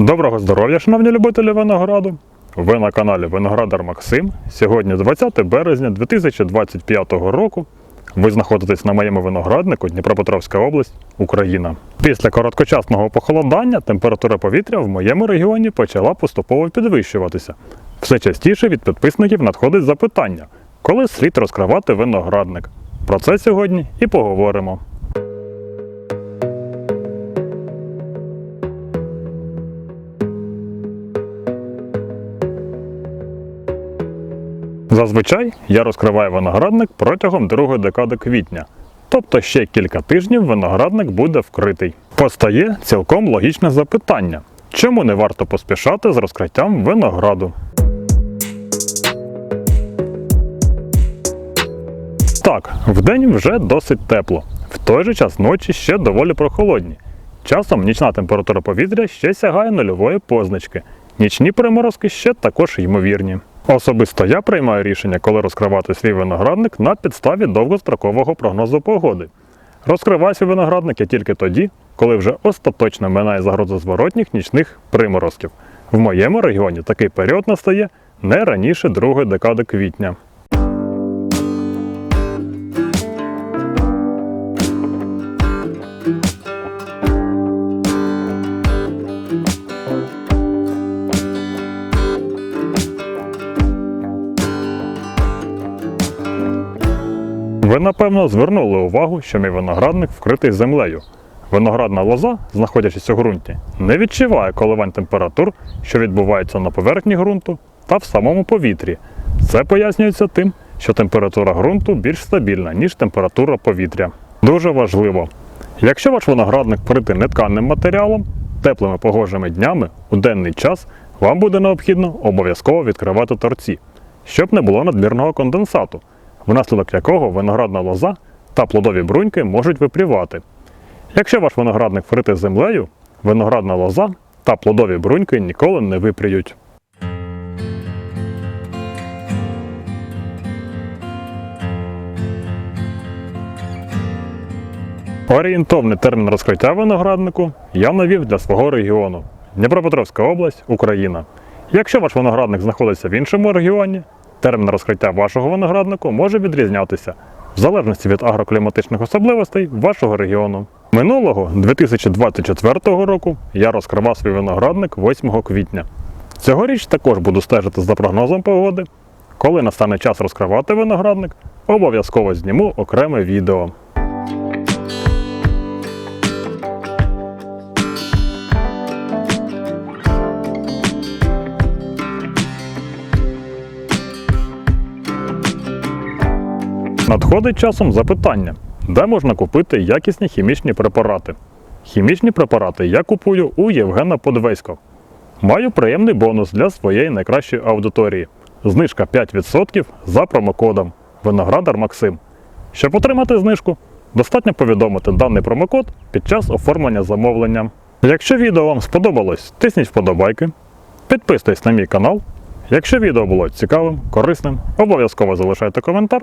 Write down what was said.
Доброго здоров'я, шановні любителі винограду! Ви на каналі Виноградар Максим. Сьогодні 20 березня 2025 року. Ви знаходитесь на моєму винограднику Дніпропетровська область, Україна. Після короткочасного похолодання температура повітря в моєму регіоні почала поступово підвищуватися. Все частіше від підписників надходить запитання, коли слід розкривати виноградник. Про це сьогодні і поговоримо. Зазвичай я розкриваю виноградник протягом другої декади квітня, тобто ще кілька тижнів виноградник буде вкритий. Постає цілком логічне запитання: чому не варто поспішати з розкриттям винограду? Так, вдень вже досить тепло, в той же час ночі ще доволі прохолодні. Часом нічна температура повітря ще сягає нульової позначки. Нічні приморозки ще також ймовірні. Особисто я приймаю рішення, коли розкривати свій виноградник на підставі довгострокового прогнозу погоди. Розкриваю свій виноградник я тільки тоді, коли вже остаточно минає загроза зворотніх нічних приморозків. В моєму регіоні такий період настає не раніше другої декади квітня. Ви напевно звернули увагу, що мій виноградник вкритий землею. Виноградна лоза, знаходячись у ґрунті, не відчуває коливань температур, що відбуваються на поверхні ґрунту та в самому повітрі. Це пояснюється тим, що температура ґрунту більш стабільна, ніж температура повітря. Дуже важливо. Якщо ваш виноградник вкритий нетканним матеріалом, теплими погожими днями у денний час вам буде необхідно обов'язково відкривати торці, щоб не було надмірного конденсату, внаслідок якого виноградна лоза та плодові бруньки можуть випрівати. Якщо ваш виноградник вкритий землею, виноградна лоза та плодові бруньки ніколи не випріють. Орієнтовний термін розкриття винограднику я навів для свого регіону Дніпропетровська область, Україна. Якщо ваш виноградник знаходиться в іншому регіоні, термін розкриття вашого винограднику може відрізнятися в залежності від агрокліматичних особливостей вашого регіону. Минулого 2024 року я розкривав свій виноградник 8 квітня. Цьогоріч також буду стежити за прогнозом погоди. Коли настане час розкривати виноградник, обов'язково зніму окреме відео. Надходить часом запитання, де можна купити якісні хімічні препарати. Хімічні препарати я купую у Євгена Подвесько. Маю приємний бонус для своєї найкращої аудиторії. Знижка 5% за промокодом Виноградар Максим. Щоб отримати знижку, достатньо повідомити даний промокод під час оформлення замовлення. Якщо відео вам сподобалось, тисніть вподобайки, підписуйтесь на мій канал. Якщо відео було цікавим, корисним, обов'язково залишайте коментар.